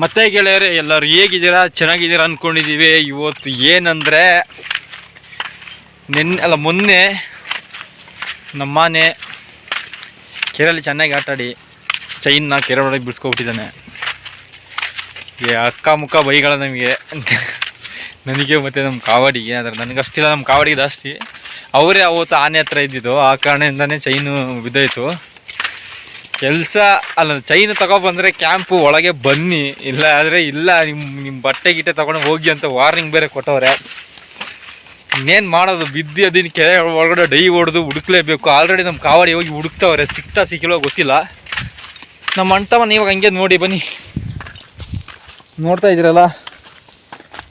ಮತ್ತೆ ಗೆಳೆಯರೆ, ಎಲ್ಲರೂ ಹೇಗಿದ್ದೀರಾ? ಚೆನ್ನಾಗಿದ್ದೀರಾ ಅಂದ್ಕೊಂಡಿದ್ದೀವಿ ಇವತ್ತು ಏನಂದರೆ, ನಿನ್ನೆ, ಅಲ್ಲ, ಮೊನ್ನೆ ನಮ್ಮನೆ ಕೆರೆಯಲ್ಲಿ ಚೆನ್ನಾಗಿ ಆಟಾಡಿ, ಚೈನ್ನ ಕೆರೆ ಒಳಗೆ ಬಿಡಿಸ್ಕೊಬಿಟ್ಟಿದ್ದಾನೆ. ಈ ಅಕ್ಕ ಮುಖ ಬೈಗಳ ನಮಗೆ. ನನಗೆ ಮತ್ತು ನಮ್ಮ ಕಾವಾಡಿಗೆ, ಆದರೆ ನನಗಷ್ಟಿಲ್ಲ, ನಮ್ಮ ಕಾವಡಿಗೆ ಜಾಸ್ತಿ. ಅವರೇ ಅವತ್ತು ಆನೆ ಹತ್ರ ಇದ್ದಿದ್ದು, ಆ ಕಾರಣದಿಂದನೇ ಚೈನು ಬಿದ್ದೋಯ್ತು. ಕೆಲಸ, ಅಲ್ಲ ಚೈನ್ ತಗೊಬಂದ್ರೆ ಕ್ಯಾಂಪು ಒಳಗೆ ಬನ್ನಿ. ಇಲ್ಲ ಆದರೆ ಇಲ್ಲ ನಿಮ್ಮ ನಿಮ್ಮ ಬಟ್ಟೆ ಗಿಟ್ಟೆ ತಗೊಂಡು ಹೋಗಿ ಅಂತ ವಾರ್ನಿಂಗ್ ಬೇರೆ ಕೊಟ್ಟವ್ರೆ. ಇನ್ನೇನು ಮಾಡೋದು? ಬಿದ್ದು ಅದಿನ ಕೆರೆ ಒಳಗಡೆ ಡೈ ಹೊಡೆದು ಹುಡುಕ್ಲೇಬೇಕು. ಆಲ್ರೆಡಿ ನಮ್ಮ ಕಾವಡಿ ಹೋಗಿ ಹುಡುಕ್ತವ್ರೆ. ಸಿಗ್ತಾ ಸಿಕ್ಕಿಲ್ವೋ ಗೊತ್ತಿಲ್ಲ. ನಮ್ಮ ಅಣ್ತವನ್ನ ಇವಾಗ ಹಂಗೆ ನೋಡಿ ಬನ್ನಿ. ನೋಡ್ತಾ ಇದ್ದೀರಲ್ಲ?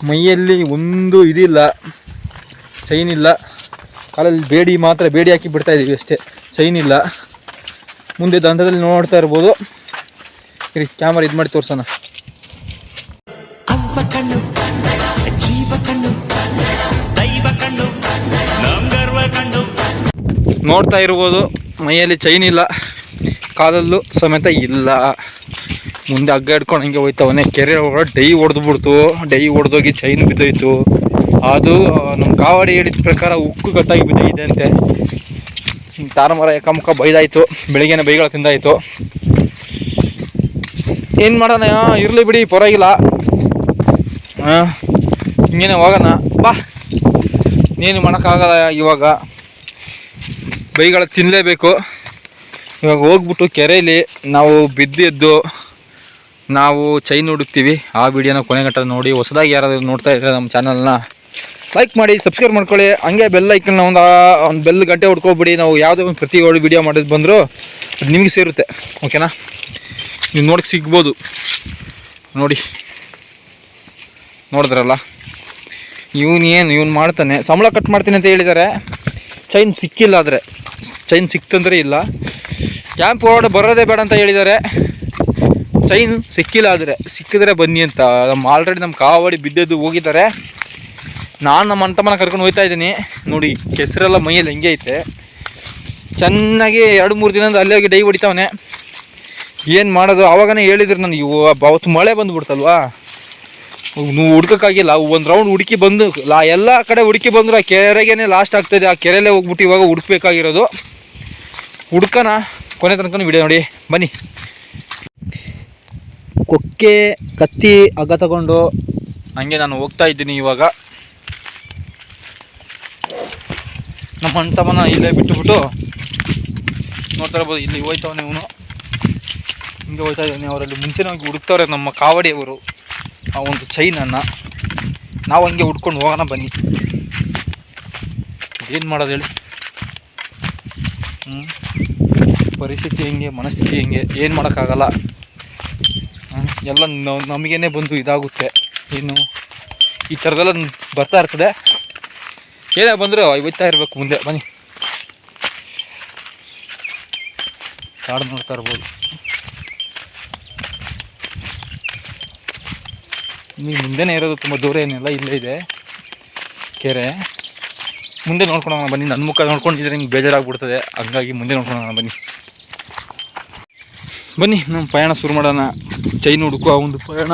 ಮೈಯಲ್ಲಿ ಒಂದು ಇದಿಲ್ಲ. ಚೈನ್ ಇಲ್ಲ. ಕಾಲಲ್ಲಿ ಬೇಡಿ ಮಾತ್ರ ಬೇಡಿ ಹಾಕಿ ಬಿಡ್ತಾ ಇದ್ದೀವಿ ಅಷ್ಟೇ. ಚೈನ್ ಇಲ್ಲ. ಮುಂದೆ ದಂಧದಲ್ಲಿ ನೋಡ್ತಾ ಇರ್ಬೋದು. ಇರಿ ಕ್ಯಾಮರಾ ಇದು ಮಾಡಿ ತೋರ್ಸೋಣ. ನೋಡ್ತಾ ಇರ್ಬೋದು ಮೈಯಲ್ಲಿ ಚೈನ್ ಇಲ್ಲ ಕಾಲಲ್ಲೂ ಸಮೇತ ಇಲ್ಲ. ಮುಂದೆ ಹಗ್ಗ ಹಿಡ್ಕೊಂಡು ಹಂಗೆ ಹೋಯ್ತವನೆ ಕೆರೆ ಹೊರ ಡೈ ಹೊಡೆದು ಬಿಡ್ತು ಡೈ ಹೊಡೆದೋಗಿ ಚೈನ್ ಬಿದ್ದೋಯ್ತು. ಅದು ನಮ್ಮ ಕಾವಡಿ ಹೇಳಿದ ಪ್ರಕಾರ ಉಕ್ಕು ಕಟ್ಟಾಗಿ ಬಿದ್ದೋಗಿದೆ ಅಂತೆ. ತಾರ ಮರ ಏಕಮುಖ ಬೈದಾಯ್ತು, ಬೆಳಿಗ್ಗೆನೆ ಬೈಗಳ ತಿಂದಾಯ್ತು. ಏನು ಮಾಡೋಣ ಇರಲಿ ಬಿಡಿ, ಪರವಾಗಿಲ್ಲ. ಹಾಂ ಹಿಂಗೇನೆ ಹೋಗೋಣ. ಬಾ. ನೀನು ಮಾಡೋಕ್ಕಾಗಲ್ಲ ಇವಾಗ. ಬೈಗಳ ತಿನ್ನಲೇಬೇಕು ಇವಾಗ ಹೋಗ್ಬಿಟ್ಟು ಕೆರೆಯಲ್ಲಿ ನಾವು ಬಿದ್ದಿದ್ದು ನಾವು ಚೈನ್ ಹುಡುಕ್ತೀವಿ. ಆ ವಿಡಿಯೋನ ಕೊನೆಗಟ್ಟ ನೋಡಿ, ಹೊಸದಾಗಿ ಯಾರಾದರೂ ನೋಡ್ತಾ ಇದ್ರೆ ನಮ್ಮ ಚಾನಲ್ನ ಲೈಕ್ ಮಾಡಿ ಸಬ್ಸ್ಕ್ರೈಬ್ ಮಾಡ್ಕೊಳ್ಳಿ. ಹಂಗೆ ಬೆಲ್ ಐಕನ್ನ ಒಂದು ಒಂದು ಬೆಲ್ ಗಂಟೆ ಹೊಡ್ಕೊಬಿಡಿ. ನಾವು ಯಾವುದೇ ಒಂದು ಪ್ರತಿ ವೀಡಿಯೋ ಮಾಡೋದು ಬಂದರೂ, ಅದು ನಿಮಗೆ ಸೇರುತ್ತೆ. ಓಕೆನಾ ನೀವು ನೋಡಕ್ಕೆ ಸಿಗ್ಬೋದು. ನೋಡಿ. ನೋಡಿದ್ರಲ್ಲ? ಇವನು ಏನು, ಇವನು ಮಾಡ್ತಾನೆ. ಸಂಬಳ ಕಟ್ ಮಾಡ್ತೀನಿ ಅಂತ ಹೇಳಿದ್ದಾರೆ ಚೈನ್ ಸಿಕ್ಕಿಲ್ಲ ಆದರೆ. ಚೈನ್ ಸಿಕ್ತಂದ್ರೆ ಇಲ್ಲ. ಕ್ಯಾಂಪ್ ಒಳಗಡೆ ಬರೋದೇ ಬೇಡ ಅಂತ ಹೇಳಿದ್ದಾರೆ ಚೈನ್ ಸಿಕ್ಕಿಲ್ಲ ಆದರೆ. ಸಿಕ್ಕಿದ್ರೆ ಬನ್ನಿ ಅಂತ. ನಮ್ಮ ಆಲ್ರೆಡಿ ನಮ್ಮ ಕಾವಾಡಿ ಬಿದ್ದದ್ದು ಹೋಗಿದ್ದಾರೆ. ನಾನು ನಮ್ಮ ಅಂತಮ್ಮನ ಕರ್ಕೊಂಡು ಹೋಗ್ತಾ ಇದ್ದೀನಿ. ನೋಡಿ ಕೆಸರೆಲ್ಲ ಮೈಯಲ್ಲಿ ಹೆಂಗೆ ಐತೆ. ಚೆನ್ನಾಗಿ ಎರಡು ಮೂರು ದಿನದಿಂದ ಅಲ್ಲೇ ಹೋಗಿ ಡೈ ಹೊಡಿತಾವನೆ. ಏನು ಮಾಡೋದು? ಆವಾಗನೇ ಹೇಳಿದ್ರು ನನಗೆ ಅವತ್ತು ಮಳೆ ಬಂದುಬಿಡ್ತಲ್ವಾ? ನೀವು ಹುಡ್ಕೋಕ್ಕಾಗಿಲ್ಲ. ಒಂದು ರೌಂಡ್ ಹುಡುಕಿ ಬಂದು ಲಾ ಎಲ್ಲ ಕಡೆ ಹುಡುಕಿ ಬಂದರು ಆ ಕೆರೆಗೇನೆ ಲಾಸ್ಟ್ ಆಗ್ತಾಯಿದೆ ಆ ಕೆರೆಯಲ್ಲೇ ಹೋಗ್ಬಿಟ್ಟು ಇವಾಗ ಹುಡುಕ್ಬೇಕಾಗಿರೋದು. ಹುಡ್ಕೋಣ ಕೊನೆ ತನಕ ವಿಡಿಯೋ ನೋಡಿ. ಬನ್ನಿ. ಕೊಕ್ಕೆ ಕತ್ತಿ ಹಗ್ಗ ತಗೊಂಡು ಹಂಗೆ ನಾನು ಹೋಗ್ತಾ ಇದ್ದೀನಿ ಇವಾಗ. ನಮ್ಮ ಅಣ್ತಮ್ಮನ ಇಲ್ಲೇ ಬಿಟ್ಟುಬಿಟ್ಟು ನೋಡ್ತಾ ಇರ್ಬೋದು, ಇಲ್ಲಿ ಹೋಯ್ತವನೆ ಇವನು. ಹಿಂಗೆ ಹೋಯ್ತಾ ಇದ್ದಾನೆ, ಅವರಲ್ಲಿ ಮುಂಚೆನೇ ಹೋಗಿ ಹುಡುಕ್ತವ್ರೆ ನಮ್ಮ ಕಾವಡಿಯವರು, ಆ ಒಂದು ಚೈನನ್ನು ನಾವು ಹಂಗೆ ಹುಡ್ಕೊಂಡು ಹೋಗೋಣ ಬನ್ನಿ. ಏನು ಮಾಡೋದು ಹೇಳಿ? ಹ್ಞೂ ಪರಿಸ್ಥಿತಿ ಹೆಂಗೆ, ಮನಸ್ಥಿತಿ ಹೆಂಗೆ, ಏನು ಮಾಡೋಕ್ಕಾಗಲ್ಲ. ಎಲ್ಲ ನಮಗೇನೆ ಬಂದು ಇದಾಗುತ್ತೆ. ಇನ್ನು ಈ ಥರದೆಲ್ಲ ಬರ್ತಾ ಇರ್ತದೆ. ಏನೇ ಬಂದರು ಒಯ್ತಾ ಇರಬೇಕು ಮುಂದೆ, ಬನ್ನಿ. ಕಾಡು ನೋಡ್ತಾ ಇರ್ಬೋದು. ನೀವು ಮುಂದೆನೇ ಇರೋದು ತುಂಬ ದೂರ ಏನಿಲ್ಲ, ಇಲ್ಲೇ ಇದೆ. ಕೆರೆ. ಮುಂದೆ ನೋಡ್ಕೊಳೋಣ ಬನ್ನಿ ನನ್ನ ಮುಖ ನೋಡ್ಕೊಂಡಿದ್ರೆ ನಿಮ್ಗೆ ಬೇಜಾರಾಗ್ಬಿಡ್ತದೆ. ಹಂಗಾಗಿ ಮುಂದೆ ನೋಡ್ಕೊಳೋಣ ಬನ್ನಿ. ಬನ್ನಿ ನಮ್ಮ ಪಯಣ ಶುರು ಮಾಡೋಣ. ಚೈನ್ ಹುಡುಕುವ ಒಂದು ಪಯಣ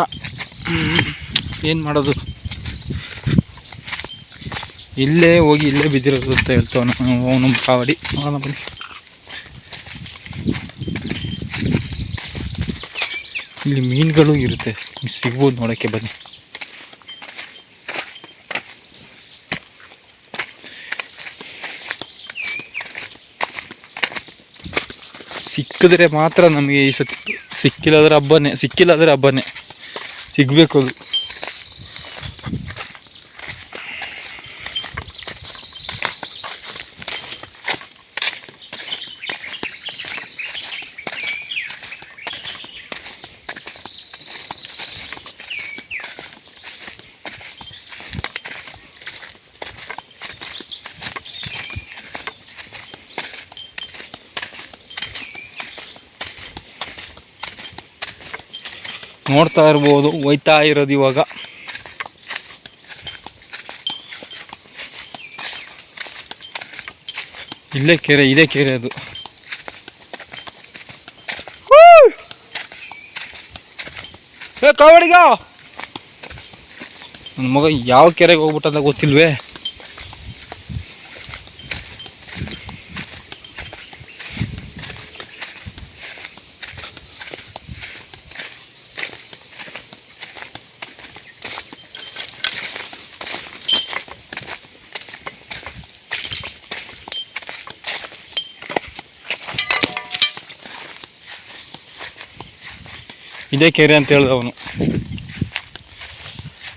ಏನು ಮಾಡೋದು? ಇಲ್ಲೇ ಹೋಗಿ ಇಲ್ಲೇ ಬಿದ್ದಿರುತ್ತೆ ಅಂತ ಅವನು ಕಾವಡಿ. ಬನ್ನಿ. ಇಲ್ಲಿ ಮೀನುಗಳು ಇರುತ್ತೆ. ಸಿಗ್ಬೋದು ನೋಡೋಕ್ಕೆ, ಬನ್ನಿ. ಸಿಕ್ಕಿದ್ರೆ ಮಾತ್ರ ನಮಗೆ ಈ ಸತಿ ಸಿಕ್ಕಿಲ್ಲದ್ರೆ ಹಬ್ಬನೇ ಸಿಕ್ಕಿಲ್ಲದ್ರೆ ಹಬ್ಬನೇ. ಸಿಗಬೇಕು ಅದು. ನೋಡ್ತಾ ಇರ್ಬೋದು, ಹೋಯ್ತಾ ಇರೋದು ಇವಾಗ. ಇಲ್ಲೇ ಕೆರೆ, ಇದೇ ಕೆರೆ ಅದು. ಏ, ಕಾವಡಿಗ! ನನ್ನ ಮಗ ಯಾವ ಕೆರೆಗೆ ಹೋಗ್ಬಿಟ್ಟಂತ ಗೊತ್ತಿಲ್ವೇ? ಇದೇ ಕೆರೆ ಅಂತ ಹೇಳ್ದ ಅವನು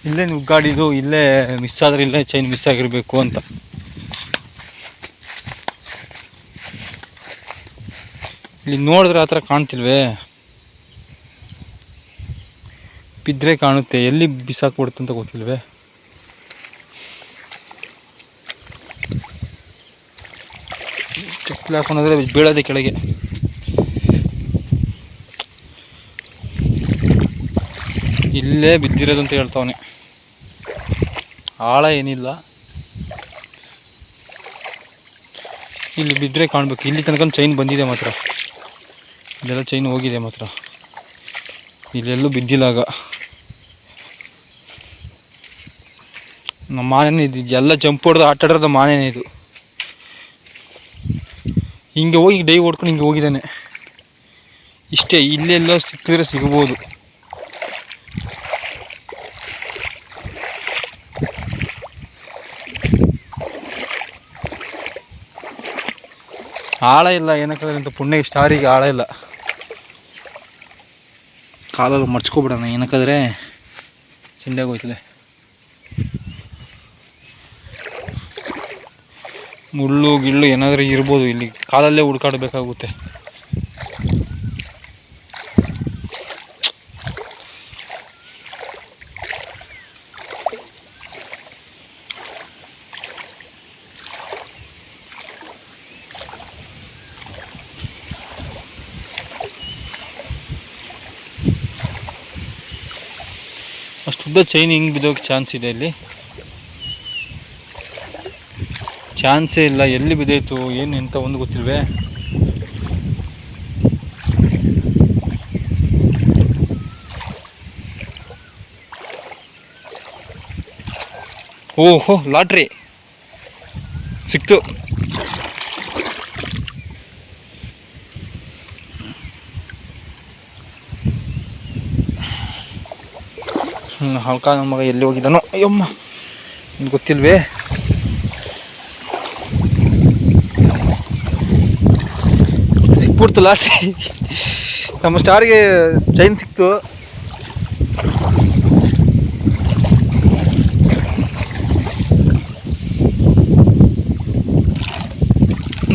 ಇಲ್ಲೇ ನುಗ್ಗಾಡಿದ್ದು ಇಲ್ಲೇ ಮಿಸ್ ಆದ್ರೆ ಇಲ್ಲೇ ಚೈನ್ ಮಿಸ್ ಆಗಿರಬೇಕು ಅಂತ. ಇಲ್ಲಿ ನೋಡಿದ್ರೆ ಆ ಥರ ಕಾಣ್ತಿಲ್ವೇ? ಬಿದ್ದರೆ ಕಾಣುತ್ತೆ. ಎಲ್ಲಿ ಬಿಸಾಕ್ಬಿಡುತ್ತೆ ಅಂತ ಗೊತ್ತಿಲ್ವೇ? ಚಪ್ಪಲಿ ಹಾಕೊಂಡ್ರೆ ಬೀಳೋದೆ ಕೆಳಗೆ. ಇಲ್ಲೇ ಬಿದ್ದಿರೋದು ಅಂತ ಹೇಳ್ತವನೆ. ಆಳ ಏನಿಲ್ಲ. ಇಲ್ಲಿ ಬಿದ್ದರೆ ಕಾಣಬೇಕು. ಇಲ್ಲಿ ತನಕ ಚೈನ್ ಬಂದಿದೆ ಮಾತ್ರ. ಇದೆಲ್ಲ ಚೈನ್ ಹೋಗಿದೆ ಮಾತ್ರ. ಇಲ್ಲೆಲ್ಲೂ ಬಿದ್ದಿಲ್ಲ ಆಗ. ನಮ್ಮ ಮಾನೇನೆ ಇದು. ಎಲ್ಲ ಜಂಪ್ ಹೊಡೆದು ಆಟ ಆಡೋದು ಮಾನೇನೆ ಇದು. ಹಿಂಗೆ ಹೋಗಿ ಡೈ ಹೊಡ್ಕೊಂಡು ಹಿಂಗೆ ಹೋಗಿದ್ದಾನೆ. ಇಷ್ಟೇ, ಇಲ್ಲೆಲ್ಲೋ ಸಿಕ್ಕಿದ್ರೆ ಸಿಗ್ಬೋದು. ಆಳ ಇಲ್ಲ ಏನಕ್ಕಾದ್ರೆ ಅಂತ ಪುಣ್ಯ ಸ್ಟಾರಿಗೆ ಆಳ ಇಲ್ಲ. ಕಾಲಲ್ಲಿ ಮರ್ಚ್ಕೊಬಿಡೋಣ, ಏನಕ್ಕಾದ್ರೆ ಚಿಂಡೆಗೆ ಹೋಯ್ತದೆ ಮುಳ್ಳು, ಗಿಳ್ಳು ಏನಾದರೂ ಇರ್ಬೋದು, ಇಲ್ಲಿ ಕಾಲಲ್ಲೇ ಹುಡ್ಕಾಡಬೇಕಾಗುತ್ತೆ. ಅಷ್ಟುದ್ದ ಚೈನ್ ಹಿಂಗೆ ಬಿದ್ದೋಕೆ ಚಾನ್ಸ್ ಇದೆ ಇಲ್ಲಿ. ಚಾನ್ಸೇ ಇಲ್ಲ, ಎಲ್ಲಿ ಬಿದ್ದಾಯ್ತು, ಏನು ಎಂತ ಒಂದು ಗೊತ್ತಿಲ್ವೇ. ಓಹೋ, ಲಾಟ್ರಿ. ಸಿಕ್ತು. ಹ್ಞೂ ಹಳ್ಕ ನನ್ನ ಮಗ ಎಲ್ಲಿ ಹೋಗಿದ್ದಾನೋ? ಅಯ್ಯಮ್ಮ ನಿಮ್ಗೆ ಗೊತ್ತಿಲ್ವೇ? ಸಿಕ್ಬಿಡ್ತು ಲಾಟ್ರಿ ನಮ್ಮ ಸ್ಟಾರ್ಗೆ ಚೈನ್ ಸಿಕ್ತು.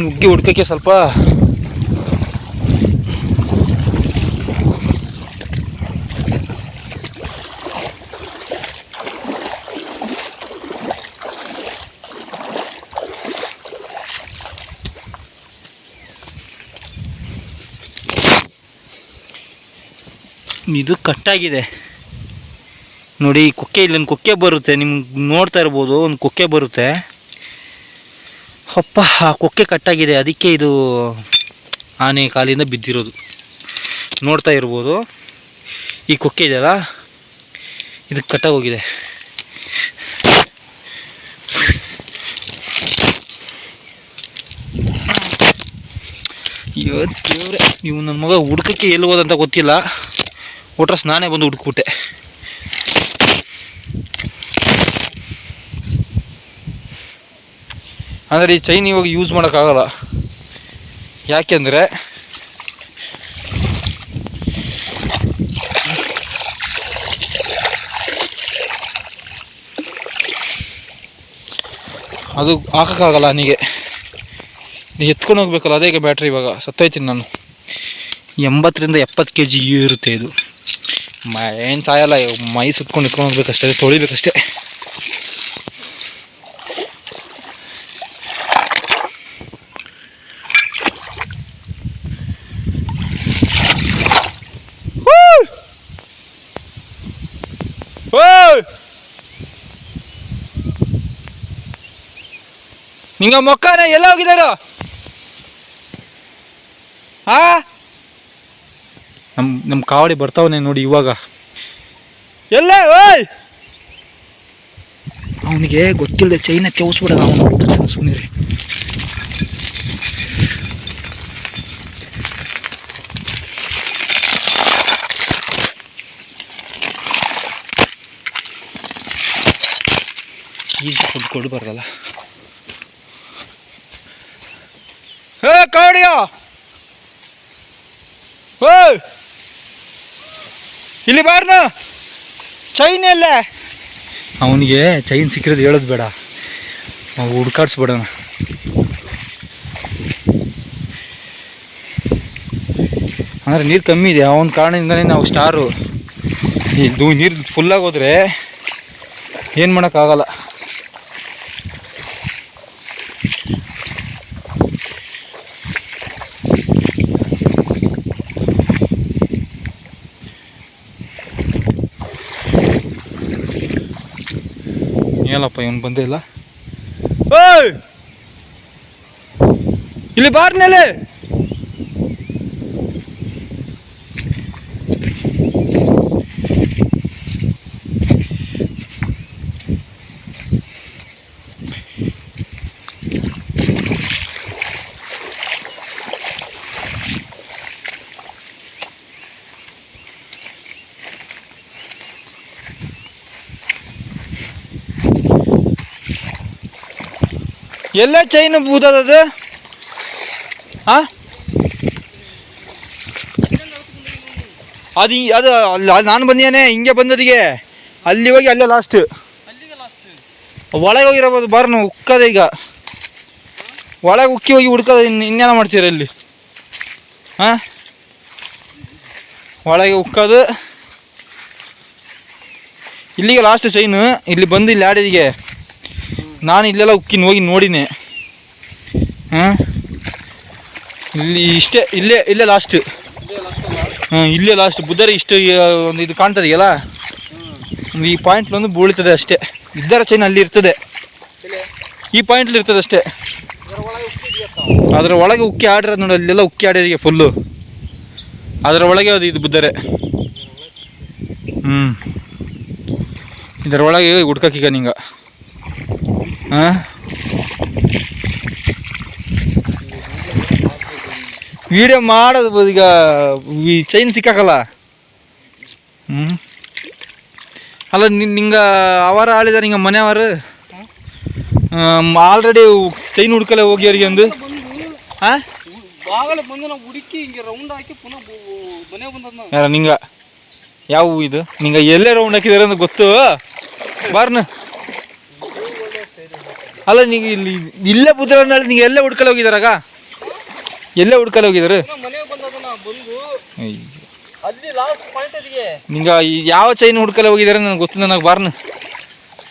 ನುಗ್ಗಿ ಹುಡ್ಕಕ್ಕೆ ಸ್ವಲ್ಪ ಇದು ಕಟ್ಟಾಗಿದೆ. ನೋಡಿ, ಕೊಕ್ಕೆ ಇಲ್ಲೊಂದು ಕೊಕ್ಕೆ ಬರುತ್ತೆ. ನಿಮ್ಗೆ ನೋಡ್ತಾ ಇರ್ಬೋದು, ಒಂದು ಕೊಕ್ಕೆ ಬರುತ್ತೆ. ಅಪ್ಪ, ಆ ಕೊಕ್ಕೆ ಕಟ್ಟಾಗಿದೆ. ಅದಕ್ಕೆ ಇದು ಆನೆ ಕಾಲಿಂದ ಬಿದ್ದಿರೋದು. ನೋಡ್ತಾ ಇರ್ಬೋದು. ಈ ಕೊಕ್ಕೆ ಇದೆಯಲ್ಲ? ಇದಕ್ಕೆ ಕಟ್ಟಾಗೋಗಿದೆ. ಅಯ್ಯೋ ದೇವ್ರೆ ನೀವು ನನ್ನ ಮಗ ಹುಡ್ಕಕ್ಕೆ ಎಲ್ಲಿ ಹೋದಂತ ಗೊತ್ತಿಲ್ಲ. ಒಟ್ರಸ್ ನಾನೇ ಬಂದು ಹುಡುಕ್ಬಿಟ್ಟೆ. ಅಂದರೆ ಈ ಚೈನ್ ಇವಾಗ ಯೂಸ್ ಮಾಡೋಕ್ಕಾಗಲ್ಲ. ಯಾಕೆಂದರೆ ಅದು ಹಾಕೋಕ್ಕಾಗಲ್ಲ ನನಗೆ ಎತ್ಕೊಂಡು ಹೋಗ್ಬೇಕಲ್ಲ, ಅದೇ ಬ್ಯಾಟ್ರಿ ಇವಾಗ. ಸತ್ತೋಯ್ತೀನಿ ನಾನು. ಎಂಬತ್ತರಿಂದ ಎಪ್ಪತ್ತು ಕೆ ಜಿ ಇರುತ್ತೆ ಇದು. ಏನು ಸಾಯಲ್ಲ ಮೈ ಸುತ್ಕೊಂಡು ಇಟ್ಕೊಂಡು ಹೋಗ್ಬೇಕಷ್ಟೇ ತೊಳಿಬೇಕಷ್ಟೇ. ನಿಂಗ ಮೊಕ್ಕನ ಎಲ್ಲ ಹೋಗಿದಾರ ಆ? ನಮ್ಮ ನಮ್ಮ ಕಾವಡಿ ಬರ್ತಾವನೆ ನೋಡಿ ಇವಾಗ. ಎಲ್ಲ ಓಯ್! ಅವನಿಗೆ ಗೊತ್ತಿಲ್ಲದೆ ಚೈನ ತೆವಸ್ಬಿಡ ಅವನು ಸುಮ್ಮನೆ ಈಜಿ ಫುಡ್ ಕೊಡಬಾರ್ದಲ್ಲ. ಹೇ ಕಾಡಿಯ ಓ ಇಲ್ಲಿ ಬಾರ್ನ. ಚೈನ್ ಎಲ್ಲ. ಅವನಿಗೆ ಚೈನ್ ಸಿಕ್ಕಿರೋದು ಹೇಳೋದು ಬೇಡ. ನಾವು ಹುಡ್ಕಾಡ್ಸ್ಬಿಡೋಣ. ಅಂದರೆ ನೀರು ಕಮ್ಮಿ ಇದೆ, ಅವನ ಕಾರಣದಿಂದಲೇ ನಾವು ಸ್ಟಾರು ಇದು ನೀರು ಫುಲ್ಲಾಗಿ ಹೋದ್ರೆ ಏನು ಮಾಡೋಕ್ಕಾಗಲ್ಲ. ಇವನು ಬಂದೇ ಇಲ್ಲ. ಇಲ್ಲಿ ಬಾರ್ನಲ್ಲಿ! ಎಲ್ಲ ಚೈನ್ ಬೂದದದು ಹಾ ಅದು ಅದು ಅಲ್ಲಿ ನಾನು ಬಂದೇನೆ ಹಿಂಗೆ ಬಂದದಿಗೆ. ಅಲ್ಲಿ ಹೋಗಿ ಅಲ್ಲೇ ಲಾಸ್ಟ್ ಒಳಗೆ ಹೋಗಿರಬೋದು ನಾವು ಉಕ್ಕದ ಈಗ. ಒಳಗೆ ಉಕ್ಕಿ ಹೋಗಿ ಹುಡ್ಕೋದು ಇನ್ನು ಇನ್ನೇನ ಮಾಡ್ತೀರ ಇಲ್ಲಿ ಹಾಂ ಒಳಗೆ ಉಕ್ಕೋದು. ಇಲ್ಲಿಗೆ ಲಾಸ್ಟ್ ಚೈನು ಇಲ್ಲಿ ಬಂದು ಇಲ್ಲಿ ಆಡಿದಿಗೆ. ನಾನು ಇಲ್ಲೆಲ್ಲ ಉಕ್ಕಿನ ಹೋಗಿ ನೋಡಿನೆ. ಹಾಂ? ಇಲ್ಲಿ ಇಷ್ಟೇ, ಇಲ್ಲೇ ಇಲ್ಲೇ ಲಾಸ್ಟ್ ಹಾಂ, ಇಲ್ಲೇ ಲಾಸ್ಟ್ ಬುದ್ಧರಿ ಇಷ್ಟು ಒಂದು ಇದು ಕಾಣ್ತದೆಯಲ್ಲ ಒಂದು ಈ ಪಾಯಿಂಟ್ ಒಂದು ಬೀಳ್ತದೆ ಅಷ್ಟೇ. ಇದ್ದರ ಚೈನ್ ಅಲ್ಲಿ ಇರ್ತದೆ. ಈ ಪಾಯಿಂಟ್ಲಿ ಇರ್ತದೆ ಅಷ್ಟೇ. ಅದರ ಒಳಗೆ ಉಕ್ಕಿ ಆಡಿರೋದು ನೋಡಿ, ಅಲ್ಲೆಲ್ಲ ಉಕ್ಕಿ ಆಡಿರಿಗೆ ಫುಲ್ಲು ಅದರ ಒಳಗೆ ಅದು ಇದು ಬುದ್ಧರೆ. ಹ್ಞೂ ಇದರ ಒಳಗೆ ಹುಡ್ಕಕ್ಕೀಗ ನಿಂಗ. ವಿಡಿಯೋ ಮಾಡೋದು ಈಗ ಈ ಚೈನ್ ಸಿಕ್ಕಾಕಲ್ಲ? ಹ್ಞೂ ಅಲ್ಲ ನಿಂಗೆ ಅವರ ಆಳಿದಾರೆ ಹಿಂಗ ಮನೆಯವರು ಆಲ್ರೆಡಿ ಚೈನ್ ಹುಡ್ಕಲೆ ಹೋಗ್ಯಾರಿಗೆ ಒಂದು ಹಾಂ? ಯಾರ ನಿಂಗ? ಯಾವ ಇದು? ನಿಂಗ ಎಲ್ಲೇ ರೌಂಡ್ ಹಾಕಿದಾರೆ ಅಂತ ಗೊತ್ತು? ಬಾರ್ನ? ಅಲ್ಲ ನೀ ಇಲ್ಲಿ ಇಲ್ಲೇ ಬುದ್ರನಲ್ಲಿ ನೀವು ಎಲ್ಲೇ ಹುಡ್ಕಲ್ಲಿ ಹೋಗಿದಾರಾಗ ಎಲ್ಲೇ ಹುಡ್ಕಲ್ಲಿ ಹೋಗಿದಾರೆ ನಿಂಗ ಯಾವ ಚೈನ್ ಹುಡ್ಕಲ್ಲಿ ಹೋಗಿದಾರೆ ನನಗೆ ಗೊತ್ತು ನನಗೆ ಬಾರ್ನ.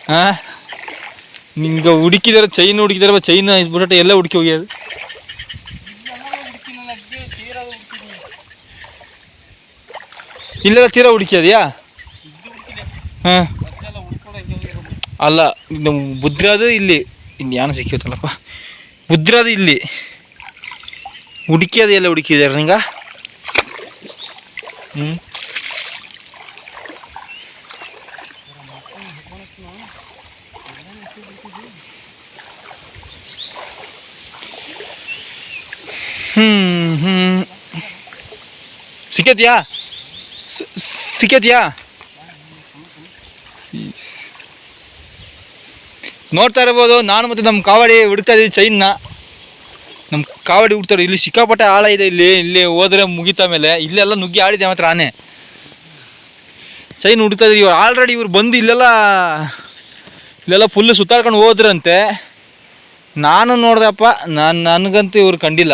ಹಾಂ ನಿಂಗ ಹುಡುಕಿದಾರೆ ಚೈನ್ ಹುಡುಕಿದಾರೆ ಚೈನ್ ಇದ್ಬಿಟ್ಟು ಎಲ್ಲ ಹುಡುಕಿ ಹೋಗ್ಯದು ಇಲ್ಲೆಲ್ಲ ತೀರಾ ಹುಡುಕಿದ್ಯಾ ಹಾಂ. ಅಲ್ಲ ಇದು ಅದು ಇಲ್ಲಿ ಇಲ್ಲಿ ಯಾನು ಸಿಕ್ಕಿತ್ತಲ್ಲಪ್ಪ ಬುದ್ರಾದು ಇಲ್ಲಿ ಹುಡುಕಿಯೋದು ಎಲ್ಲ ಹುಡುಕಿದ್ದಾರೆ ನಿಂಗ ಹ್ಞೂ ಹ್ಞೂ ಹ್ಞೂ ಸಿಕ್ಕತ್ಯಾ ಸಿಕ್ಕತ್ಯಾ ನೋಡ್ತಾ ಇರ್ಬೋದು, ನಾನು ಮತ್ತು ನಮ್ಮ ಕಾವಡಿ ಹುಡ್ತಾ ಇದ್ದೀವಿ ಚೈನ್ನ ನಮ್ಮ ಕಾವಡಿ ಹುಡ್ತಾರೆ ಇಲ್ಲಿ ಸಿಕ್ಕಾಪಟ್ಟೆ ಆಳ ಇದೆ ಇಲ್ಲಿ ಇಲ್ಲಿ ಹೋದ್ರೆ ಮುಗಿತ ಮೇಲೆ ಇಲ್ಲೆಲ್ಲ ನುಗ್ಗಿ ಆಡಿದೆ ಮಾತ್ರ ಆನೆ. ಚೈನ್ ಹುಡ್ತಾ ಇದ್ದೀವಿ ಇವ್ರು ಆಲ್ರೆಡಿ ಇವ್ರು ಬಂದು ಇಲ್ಲೆಲ್ಲ ಇಲ್ಲೆಲ್ಲ ಫುಲ್ಲು ಸುತ್ತಾಡ್ಕೊಂಡು ಹೋದ್ರಂತೆ. ನಾನು ನೋಡ್ದಪ್ಪ ನಾನು, ನನಗಂತೂ ಇವ್ರು ಕಂಡಿಲ್ಲ.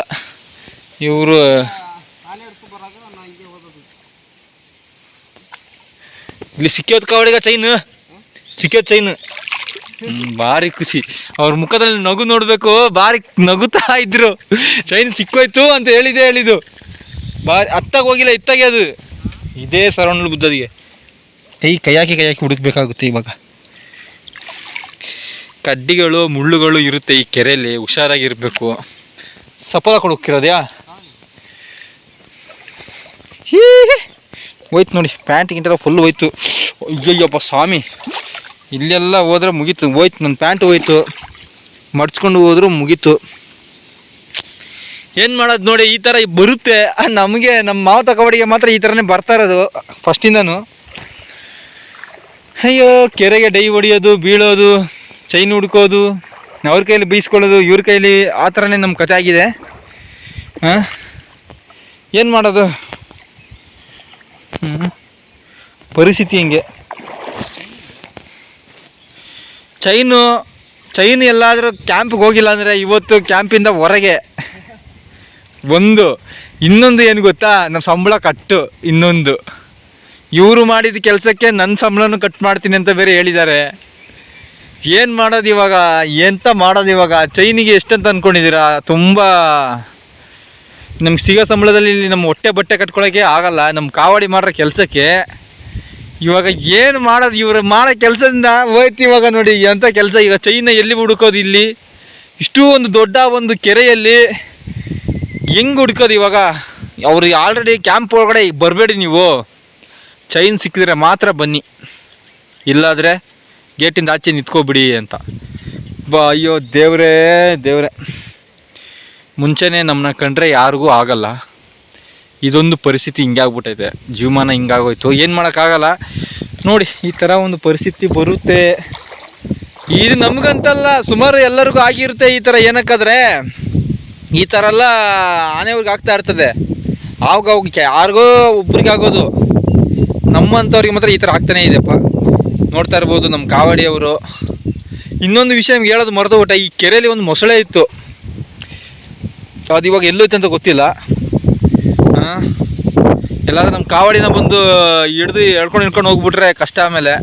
ಇವರು ಇಲ್ಲಿ ಸಿಕ್ಕೋದ್ ಕಾವಡಿಗ ಚೈನ್ ಸಿಕ್ಕೋದ್ ಚೈನ್ ಭಾರಿ ಖುಷಿ. ಅವ್ರ ಮುಖದಲ್ಲಿ ನಗು ನೋಡ್ಬೇಕು ಭಾರಿ ನಗುತ್ತಾ ಇದ್ರು. ಚೈನ್ ಸಿಕ್ಕೋಯ್ತು ಅಂತ ಹೇಳಿದೆ ಹೇಳಿದ್ದು. ಭಾರಿ ಅತ್ತಾಗ ಹೋಗಿಲ್ಲ ಇತ್ತಾಗೆ ಅದು. ಇದೇ ಸರೌಂಡ್ ಬುದ್ಧದಿಗೆ ಕೈ ಕೈಯಾಕಿ ಕೈಯಾಕಿ ಕೈ ಹಾಕಿ ಹುಡುಕ್ಬೇಕಾಗುತ್ತೆ ಇವಾಗ. ಕಡ್ಡಿಗಳು ಮುಳ್ಳುಗಳು ಇರುತ್ತೆ ಈ ಕೆರೆಯಲ್ಲಿ ಹುಷಾರಾಗಿರ್ಬೇಕು. ಸಫಲ ಹೀ ಹೋಯ್ತು ನೋಡಿ ಪ್ಯಾಂಟ್ ಗಿಂಟೆಲ್ಲ ಫುಲ್ ಹೋಯ್ತು. ಅಯ್ಯಯ್ಯಪ್ಪ ಸ್ವಾಮಿ. ಇಲ್ಲೆಲ್ಲ ಹೋದ್ರೆ ಮುಗೀತು. ಹೋಯ್ತು ನನ್ನ ಪ್ಯಾಂಟ್ ಹೋಯ್ತು. ಮಡ್ಚ್ಕೊಂಡು ಹೋದ್ರು ಮುಗೀತು. ಏನು ಮಾಡೋದು ನೋಡಿ, ಈ ಥರ ಬರುತ್ತೆ. ನಮಗೆ ನಮ್ಮ ಮಾವ ತಗೊಬಡಿಗೆ ಮಾತ್ರ ಈ ಥರನೇ ಬರ್ತಾ ಇರೋದು ಫಸ್ಟಿಂದನು ಅಯ್ಯೋ, ಕೆರೆಗೆ ಡೈ ಹೊಡಿಯೋದು, ಬೀಳೋದು ಚೈನ್ ಹುಡ್ಕೋದು, ಅವ್ರ ಕೈಲಿ ಬೀಸ್ಕೊಳ್ಳೋದು, ಇವ್ರ ಕೈಲಿ ಆ ಥರನೇ ನಮ್ಮ ಕತೆ ಆಗಿದೆ. ಹಾಂ? ಏನು ಮಾಡೋದು? ಪರಿಸ್ಥಿತಿ ಹಿಂಗೆ. ಚೈನು, ಚೈನ್ ಎಲ್ಲಾದರೂ ಕ್ಯಾಂಪ್ಗೆ ಹೋಗಿಲ್ಲ ಅಂದರೆ ಇವತ್ತು ಕ್ಯಾಂಪಿಂದ ಹೊರಗೆ. ಒಂದು, ಇನ್ನೊಂದು ಏನು ಗೊತ್ತಾ? ನಮ್ಮ ಸಂಬಳ ಕಟ್ಟು, ಇನ್ನೊಂದು. ಇವರು ಮಾಡಿದ ಕೆಲಸಕ್ಕೆ ನನ್ನ ಸಂಬಳನೂ ಕಟ್ ಮಾಡ್ತೀನಿ ಅಂತ ಬೇರೆ ಹೇಳಿದ್ದಾರೆ. ಏನು ಮಾಡೋದು ಇವಾಗ? ಎಂತ ಮಾಡೋದು ಇವಾಗ? ಚೈನಿಗೆ ಎಷ್ಟಂತ ಅಂದ್ಕೊಂಡಿದ್ದೀರಾ ತುಂಬ ನಮ್ಗೆ ಸಿಗೋ ಸಂಬಳದಲ್ಲಿ ನಮ್ಮ ಹೊಟ್ಟೆ ಬಟ್ಟೆ ಕಟ್ಕೊಳ್ಳೋಕ್ಕೆ ಆಗಲ್ಲ. ನಮ್ಮ ಕಾವಡಿ ಮಾಡಿರೋ ಕೆಲಸಕ್ಕೆ ಇವಾಗ ಏನು ಮಾಡೋದು ಇವರು ಮಾಡೋ ಕೆಲಸದಿಂದ ಹೋಯ್ತು ಇವಾಗ ನೋಡಿ ಎಂಥ ಕೆಲಸ ಈಗ ಚೈನ ಎಲ್ಲಿ ಹುಡುಕೋದು ಇಲ್ಲಿ? ಇಷ್ಟು ಒಂದು ದೊಡ್ಡ ಒಂದು ಕೆರೆಯಲ್ಲಿ ಹೆಂಗೆ ಹುಡ್ಕೋದು ಇವಾಗ? ಅವ್ರಿಗೆ ಆಲ್ರೆಡಿ ಕ್ಯಾಂಪ್ ಒಳಗಡೆ ಬರಬೇಡಿ ನೀವು. ಚೈನ್ ಸಿಕ್ಕಿದ್ರೆ ಮಾತ್ರ ಬನ್ನಿ. ಇಲ್ಲಾದರೆ ಗೇಟಿಂದ ಆಚೆ ನಿಂತ್ಕೊಬಿಡಿ ಅಂತ. ಬಾ, ಅಯ್ಯೋ ದೇವ್ರೇ, ದೇವ್ರೆ. ಮುಂಚೆನೇ ನಮ್ಮನ್ನ ಕಂಡ್ರೆ ಯಾರಿಗೂ ಆಗಲ್ಲ. ಇದೊಂದು ಪರಿಸ್ಥಿತಿ ಹಿಂಗೆ ಆಗ್ಬಿಟ್ಟೈತೆ ಜೀವಮಾನ ಹಿಂಗಾಗೋಯ್ತು. ಏನು ಮಾಡೋಕ್ಕಾಗಲ್ಲ. ನೋಡಿ, ಈ ಥರ ಒಂದು ಪರಿಸ್ಥಿತಿ ಬರುತ್ತೆ. ಇದು ನಮಗಂತಲ್ಲ, ಸುಮಾರು ಎಲ್ಲರಿಗೂ ಆಗಿರುತ್ತೆ ಈ ಥರ ಏನಕ್ಕಾದ್ರೆ. ಈ ಥರ ಎಲ್ಲ ಆನೆಯವ್ರಿಗೆ ಆಗ್ತಾ ಇರ್ತದೆ. ಆವಾಗ ಯಾರಿಗೋ ಒಬ್ರಿಗೆ ಆಗೋದು. ನಮ್ಮಂಥವ್ರಿಗೆ ಮಾತ್ರ ಈ ಥರ ಆಗ್ತಾನೇ ಇದೆಯಪ್ಪ ನೋಡ್ತಾ ಇರ್ಬೋದು ನಮ್ಮ ಕಾವಡಿಯವರು. ಇನ್ನೊಂದು ವಿಷಯ ನಿಮ್ಗೆ ಹೇಳೋದು ಮರೆತು ಬಿಟ್ಟ ಈ ಕೆರೆಯಲ್ಲಿ ಒಂದು ಮೊಸಳೆ ಇತ್ತು. ಅದು ಇವಾಗ ಎಲ್ಲೋಯ್ತು ಅಂತ ಗೊತ್ತಿಲ್ಲ. ಹಾಂ? ಎಲ್ಲಾದ್ರೂ ನಮ್ಮ ಕಾವಡಿನ ಬಂದು ಹಿಡ್ದು ಎಳ್ಕೊಂಡು ಹಿಡ್ಕೊಂಡು ಹೋಗ್ಬಿಟ್ರೆ ಕಷ್ಟ ಆಮೇಲೆ.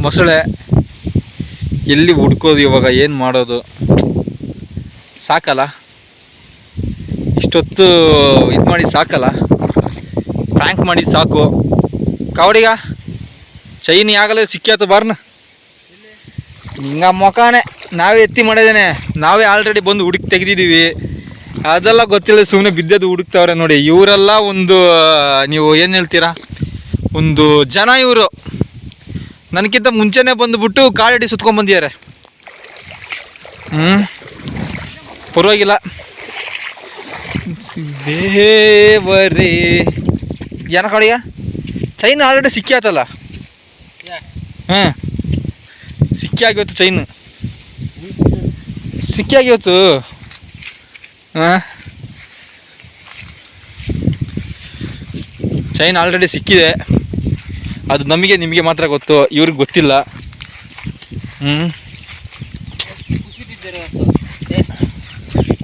ಮೊಸಳೆ, ಎಲ್ಲಿ ಹುಡ್ಕೋದು ಇವಾಗ, ಏನು ಮಾಡೋದು? ಸಾಕಲ್ಲ? ಇಷ್ಟೊತ್ತು ಇದು ಮಾಡಿ ಸಾಕಲ್ಲ? ಪ್ರ್ಯಾಂಕ್ ಮಾಡಿ ಸಾಕು. ಕಾವಡಿಗ, ಚೈನ್ ಆಗಲೇ ಸಿಕ್ಕಾತು ಬಾರ್ನ? ಹಿಂಗ ಮೊಕಾನೆ, ನಾವೇ ಎತ್ತಿ ಮಾಡಿದ್ದೇನೆ. ನಾವೇ ಆಲ್ರೆಡಿ ಬಂದು ಹುಡುಕಿ ತೆಗೆದಿದ್ದೀವಿ. ಅದೆಲ್ಲ ಗೊತ್ತಿಲ್ಲ ಸುಮ್ಮನೆ ಬಿದ್ದದ್ದು ಹುಡುಕ್ತಾವ್ರೆ ನೋಡಿ. ಇವರೆಲ್ಲ ಒಂದು, ನೀವು ಏನು ಹೇಳ್ತೀರಾ? ಒಂದು ಜನ ಇವರು. ನನಗಿಂತ ಮುಂಚೆನೇ ಬಂದುಬಿಟ್ಟು ಕಾಲಡಿ ಸುತ್ಕೊಂಡ್ ಬಂದಿದ್ದಾರೆ. ಹ್ಞೂ ಪರವಾಗಿಲ್ಲ. ದೇವರೇ. ಏನ ಕಡೆಯ ಚೈನ್ ಆಲ್ರೆಡಿ ಸಿಕ್ಕಿ ಆತಲ್ಲ ಹಾಂ. ಸಿಕ್ಕಿ ಆಗಿವತ್ತು ಚೈನು. ಸಿಕ್ಕಿ ಆಗಿವತ್ತು ಚೈನ್ ಆಲ್ರೆಡಿ ಸಿಕ್ಕಿದೆ. ಅದು ನಮಗೆ, ನಿಮಗೆ ಮಾತ್ರ ಗೊತ್ತು, ಇವ್ರಿಗೆ ಗೊತ್ತಿಲ್ಲ. ಹ್ಞೂ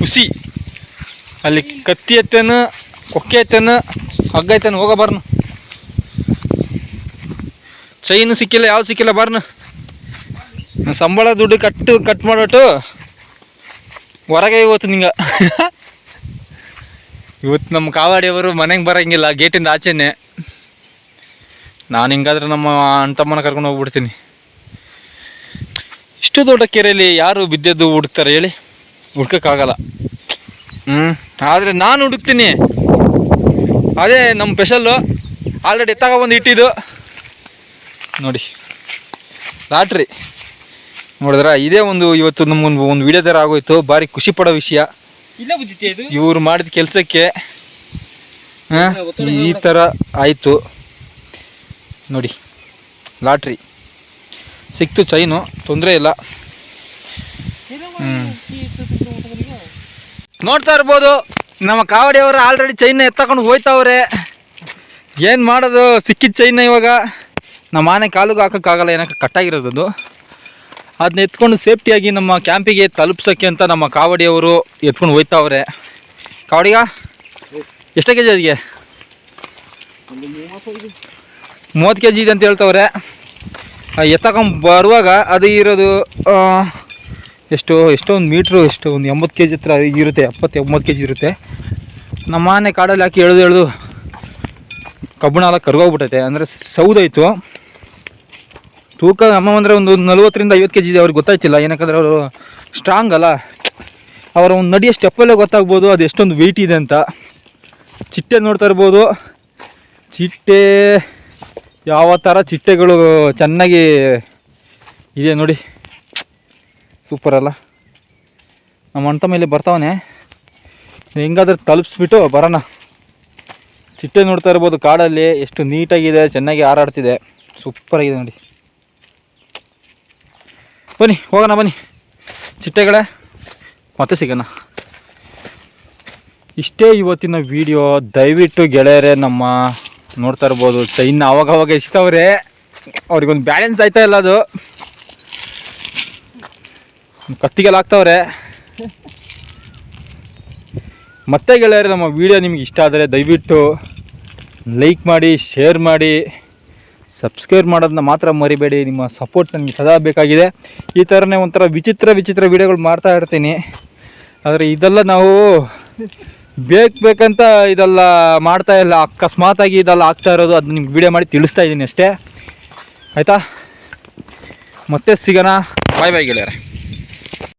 ಖುಷಿ ಅಲ್ಲಿ ಕತ್ತಿ ಎತ್ತೇನು, ಕೊಕ್ಕೆ ಎತ್ತೇನು, ಹಗ್ಗ ಎತ್ತೇನು, ಹೋಗ ಚೈನು ಸಿಕ್ಕಿಲ್ಲ, ಯಾವ್ದು ಸಿಕ್ಕಿಲ್ಲ ಬರ್ನು. ಸಂಬಳ ದುಡ್ಡು ಕಟ್ಟು ಕಟ್ ಮಾಡೋಟು. ಹೊರಗೆ ಇವತ್ತು ನಿಂಗೆ. ಇವತ್ತು ನಮ್ಮ ಕಾವಾಡಿಯವರು ಮನೆಗೆ ಬರೋಂಗಿಲ್ಲ, ಗೇಟಿಂದ ಆಚೆನೆ. ನಾನು ಹಿಂಗಾದ್ರೆ ನಮ್ಮ ಅಣ್ಣ ಕರ್ಕೊಂಡು ಹೋಗ್ಬಿಡ್ತೀನಿ. ಇಷ್ಟು ದೊಡ್ಡ ಕೆರೆಯಲ್ಲಿ ಯಾರು ಬಿದ್ದದ್ದು ಹುಡುಕ್ತಾರೆ ಹೇಳಿ? ಹುಡ್ಕೋಕ್ಕಾಗಲ್ಲ. ಹ್ಞೂ ಆದರೆ ನಾನು ಹುಡುಕ್ತೀನಿ. ಅದೇ ನಮ್ಮ ಸ್ಪೆಷಲ್ಲು ಆಲ್ರೆಡಿ ಎತ್ತಾಗ ಬಂದು ಇಟ್ಟಿದ್ದು. ನೋಡಿ, ಲಾಟ್ರಿ. ನೋಡಿದ್ರ? ಇದೇ ಒಂದು ಇವತ್ತು ನಮ್ಮ ಒಂದು ವಿಡಿಯೋ ಥರ ಆಗೋಯ್ತು. ಭಾರಿ ಖುಷಿ ಪಡೋ ವಿಷಯ. ಇಲ್ಲೇ ಬುದ್ಧಿತ್ತೆ ಇದು ಇವ್ರು ಮಾಡಿದ ಕೆಲಸಕ್ಕೆ ಈ ಥರ ಆಯಿತು. ನೋಡಿ ಲಾಟ್ರಿ. ಸಿಕ್ತು ಚೈನು ತೊಂದರೆ ಇಲ್ಲ. ನೋಡ್ತಾ ಇರ್ಬೋದು ನಮ್ಮ ಕಾವಡಿಯವರು ಆಲ್ರೆಡಿ ಚೈನ್ನ ಎತ್ತಕೊಂಡು ಹೋಯ್ತಾವ್ರೆ. ಏನು ಮಾಡೋದು? ಸಿಕ್ಕಿದ ಚೈನ್ನ ಇವಾಗ. ನಮ್ಮ ಆನೆ ಕಾಲುಗೆ ಹಾಕೋಕ್ಕಾಗಲ್ಲ ಏನಕ್ಕೆ ಕಟ್ಟಾಗಿರೋದು ಅದು. ಅದನ್ನ ಎತ್ಕೊಂಡು ಸೇಫ್ಟಿಯಾಗಿ ನಮ್ಮ ಕ್ಯಾಂಪಿಗೆ ತಲುಪ್ಸೋಕ್ಕೆ ಅಂತ ನಮ್ಮ ಕಾವಡಿಯವರು ಎತ್ಕೊಂಡು ಹೋಯ್ತಾವ್ರೆ. ಕಾವಡಿಗ, ಎಷ್ಟು ಕೆ ಜಿ ಅದಕ್ಕೆ ಮೂವತ್ತು ಕೆ ಜಿ ಇದೆ ಅಂತ ಹೇಳ್ತವ್ರೆ. ಎತ್ತಕೊಂಡ್ ಬರುವಾಗ ಅದು ಇರೋದು ಎಷ್ಟು ಎಷ್ಟೋ ಒಂದು ಮೀಟ್ರು ಎಷ್ಟು ಒಂದು ಎಂಬತ್ತು ಕೆ ಜಿ ಹತ್ರ ಇರುತ್ತೆ, ಎಪ್ಪತ್ತು, ಎಂಬತ್ತು ಕೆ ಜಿ ಇರುತ್ತೆ. ನಮ್ಮ ಮನೆ ಕಾಡಲ್ಲಿ ಹಾಕಿ ಎಳ್ದು ಎಳ್ದು ಕಬ್ಬಿಣ ಎಲ್ಲ ಕರ್ಗೋಗ್ಬಿಟ್ಟೈತೆ. ಅಂದರೆ ಸೌದೈತು ತೂಕ ಅಮ್ಮ ಅಂದರೆ ಒಂದು ನಲ್ವತ್ತರಿಂದ ಐವತ್ತು ಕೆ ಜಿ ಇದೆ, ಅವ್ರಿಗೆ ಗೊತ್ತಾಯ್ತಿಲ್ಲ. ಏನಕ್ಕಂದ್ರೆ ಅವರು ಸ್ಟ್ರಾಂಗ್ ಅಲ್ಲ. ಅವರ ಒಂದು ನಡಿಯ ಸ್ಟೆಪ್ಪಲ್ಲೇ ಗೊತ್ತಾಗ್ಬೋದು, ಅದು ಎಷ್ಟೊಂದು ವೆಯ್ಟ್ ಇದೆ ಅಂತ. ಚಿಟ್ಟೆ ನೋಡ್ತಾ ಇರ್ಬೋದು. ಚಿಟ್ಟೆ ಯಾವ ಥರ ಚಿಟ್ಟೆಗಳು ಚೆನ್ನಾಗಿ ಇದೆ ನೋಡಿ. ಸೂಪರ್ ಅಲ್ಲ. ನಮ್ಮ ಅಣ್ಣ ಮೇಲೆ ಬರ್ತಾವನೆ. ಹೆಂಗಾದ್ರೂ ತಲುಪಿಸ್ಬಿಟ್ಟು ಬರೋಣ. ಚಿಟ್ಟೆ ನೋಡ್ತಾ ಇರ್ಬೋದು ಕಾಡಲ್ಲಿ, ಎಷ್ಟು ನೀಟಾಗಿದೆ ಚೆನ್ನಾಗಿ ಹಾರಾಡ್ತಿದೆ. ಸೂಪರಾಗಿದೆ ನೋಡಿ. ಬನ್ನಿ, ಹೋಗೋಣ, ಬನ್ನಿ. ಚಿಟ್ಟೆಗಳೇ, ಮತ್ತೆ ಸಿಗೋಣ. ಇಷ್ಟೇ ಇವತ್ತಿನ ವಿಡಿಯೋ. ದಯವಿಟ್ಟು ಗೆಳೆಯರೇ, ನಮ್ಮ ನೋಡ್ತಾ ಇರ್ಬೋದು. ಚೈನ್ ಅವಾಗ ಅವಾಗ ಇಷ್ಟವ್ರೆ ಅವ್ರಿಗೊಂದು ಬ್ಯಾಲೆನ್ಸ್ ಆಯ್ತಾ ಇಲ್ಲ ಅದು? ಕತ್ತಿಗೆಲ್ಲ ಹಾಕ್ತವ್ರೆ? ಮತ್ತೆ ಗೆಳೆಯರೆ, ನಮ್ಮ ವಿಡಿಯೋ ನಿಮ್ಗೆ ಇಷ್ಟ ಆದರೆ ದಯವಿಟ್ಟು ಲೈಕ್ ಮಾಡಿ ಶೇರ್ ಮಾಡಿ. ಸಬ್ಸ್ಕ್ರೈಬ್ ಮಾಡೋದನ್ನ ಮಾತ್ರ ಮರಿಬೇಡಿ. ನಿಮ್ಮ ಸಪೋರ್ಟ್ ನನಗೆ ಸದಾ ಬೇಕಾಗಿದೆ. ಈ ಥರನೇ ಒಂಥರ ವಿಚಿತ್ರ ವಿಚಿತ್ರ ವಿಡಿಯೋಗಳು ಮಾಡ್ತಾ ಇರ್ತೀನಿ. ಆದರೆ ಇದೆಲ್ಲ ನಾವು ಬೇಕು ಬೇಕಂತ ಇದೆಲ್ಲ ಮಾಡ್ತಾ ಇಲ್ಲ. ಅಕಸ್ಮಾತಾಗಿ ಇದೆಲ್ಲ ಆಗ್ತಾ ಇರೋದು ಅದು ನಿಮ್ಗೆ ವಿಡಿಯೋ ಮಾಡಿ ತಿಳಿಸ್ತಾ ಇದ್ದೀನಿ ಅಷ್ಟೇ. ಆಯಿತಾ? ಮತ್ತೆ ಸಿಗೋಣ. ಬಾಯ್ ಬಾಯ್ ಗೆಳೆಯರೆ.